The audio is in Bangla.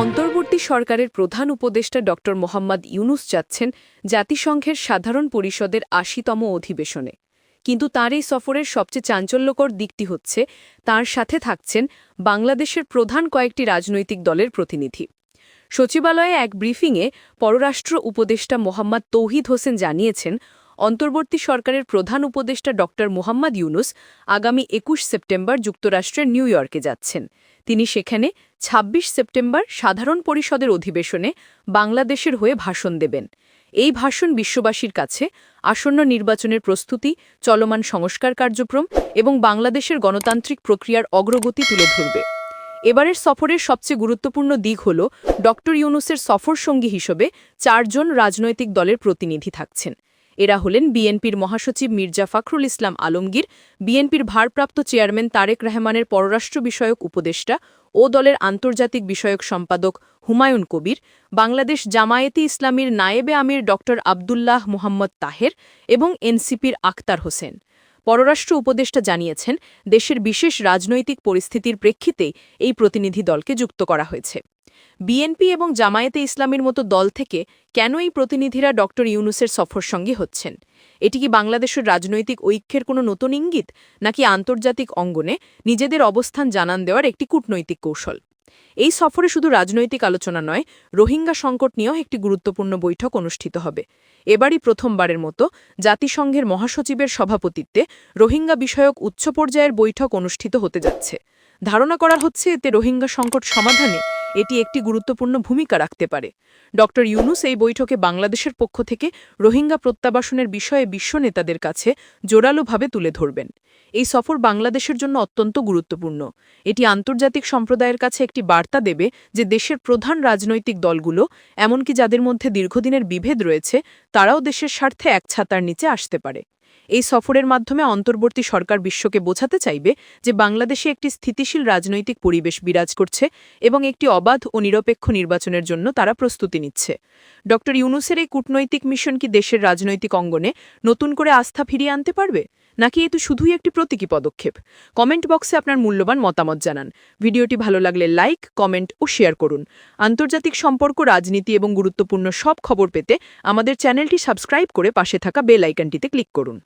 অন্তর্বর্তী সরকারের প্রধান উপদেষ্টা ড মোহাম্মদ ইউনুস যাচ্ছেন জাতিসংঘের সাধারণ পরিষদের আশিতম অধিবেশনে। কিন্তু তার এই সফরের সবচেয়ে চাঞ্চল্যকর দিকটি হচ্ছে, তার সাথে থাকছেন বাংলাদেশের প্রধান কয়েকটি রাজনৈতিক দলের প্রতিনিধি। সচিবালয়ে এক ব্রিফিংয়ে পররাষ্ট্র উপদেষ্টা মোহাম্মদ তৌহিদ হোসেন জানিয়েছেন অন্তর্বর্তী সরকারের প্রধান উপদেষ্টা ড মোহাম্মদ ইউনুস আগামী একুশ সেপ্টেম্বর যুক্তরাষ্ট্রের নিউ ইয়র্কে যাচ্ছেন। তিনি সেখানে ২৬ সেপ্টেম্বর সাধারণ পরিষদের অধিবেশনে বাংলাদেশের হয়ে ভাষণ দেবেন। এই ভাষণ বিশ্ববাসীর কাছে আসন্ন নির্বাচনের প্রস্তুতি, চলমান সংস্কার কার্যক্রম এবং বাংলাদেশের গণতান্ত্রিক প্রক্রিয়ার অগ্রগতি তুলে ধরবে। এবারের সফরের সবচেয়ে গুরুত্বপূর্ণ দিক হল ডক্টর ইউনুসের সফর সঙ্গী হিসেবে চারজন রাজনৈতিক দলের প্রতিনিধি থাকছেন। এরা হলেন বিএনপির মহাসচিব মির্জা ফখরুল ইসলাম আলমগীর, বিএনপির ভারপ্রাপ্ত চেয়ারম্যান তারেক রহমানের পররাষ্ট্র বিষয়ক উপদেষ্টা ও দলের আন্তর্জাতিক বিষয়ক সম্পাদক হুমায়ুন কবির, বাংলাদেশ জামায়াতে ইসলামীর নায়েবে আমির ড আবদুল্লাহ মোহাম্মদ তাহের এবং এনসিপির আক্তার হোসেন। পররাষ্ট্র উপদেষ্টা জানিয়েছেন, দেশের বিশেষ রাজনৈতিক পরিস্থিতির প্রেক্ষিতে এই প্রতিনিধি দলকে যুক্ত করা হয়েছে। বিএনপি এবং জামায়াতে ইসলামের মতো দল থেকে কেন এই প্রতিনিধিরা ড ইউনুসের সফর সঙ্গে হচ্ছেন? এটি কি বাংলাদেশের রাজনৈতিক ঐক্যের কোনো নতুন ইঙ্গিত, নাকি আন্তর্জাতিক অঙ্গনে নিজেদের অবস্থান জানান দেওয়ার একটি কূটনৈতিক কৌশল? এই সফরে শুধু রাজনৈতিক আলোচনা নয়, রোহিঙ্গা সংকট নিয়েও একটি গুরুত্বপূর্ণ বৈঠক অনুষ্ঠিত হবে। এবারই প্রথমবারের মতো জাতিসংঘের মহাসচিবের সভাপতিত্বে রোহিঙ্গা বিষয়ক উচ্চ পর্যায়ের বৈঠক অনুষ্ঠিত হতে যাচ্ছে। ধারণা করা হচ্ছে, এতে রোহিঙ্গা সংকট সমাধানে এটি একটি গুরুত্বপূর্ণ ভূমিকা রাখতে পারে। ড ইউনুস এই বৈঠকে বাংলাদেশের পক্ষ থেকে রোহিঙ্গা প্রত্যাবাসনের বিষয়ে বিশ্ব নেতাদের কাছে জোরালোভাবে তুলে ধরবেন। এই সফর বাংলাদেশের জন্য অত্যন্ত গুরুত্বপূর্ণ। এটি আন্তর্জাতিক সম্প্রদায়ের কাছে একটি বার্তা দেবে যে দেশের প্রধান রাজনৈতিক দলগুলো, এমনকি যাদের মধ্যে দীর্ঘদিনের বিভেদ রয়েছে, তারাও দেশের স্বার্থে এক ছাতার নিচে আসতে পারে। এই সফরের মাধ্যমে অন্তর্বর্তী সরকার বিশ্বকে বোঝাতে চাইবে যে বাংলাদেশে একটি স্থিতিশীল রাজনৈতিক পরিবেশ বিরাজ করছে এবং একটি অবাধ ও নিরপেক্ষ নির্বাচনের জন্য তারা প্রস্তুতি নিচ্ছে। ড. ইউনুসের এই কূটনৈতিক মিশন কি দেশের রাজনৈতিক অঙ্গনে নতুন করে আস্থা ফিরিয়ে আনতে পারবে? নাকি এ তো শুধুই একটি প্রতীকী পদক্ষেপ? কমেন্ট বক্সে আপনার মূল্যবান মতামত জানান। ভিডিওটি ভালো লাগলে লাইক, কমেন্ট ও শেয়ার করুন। আন্তর্জাতিক সম্পর্ক, রাজনীতি এবং গুরুত্বপূর্ণ সব খবর পেতে আমাদের চ্যানেলটি সাবস্ক্রাইব করে পাশে থাকা বেল আইকনটিতে ক্লিক করুন।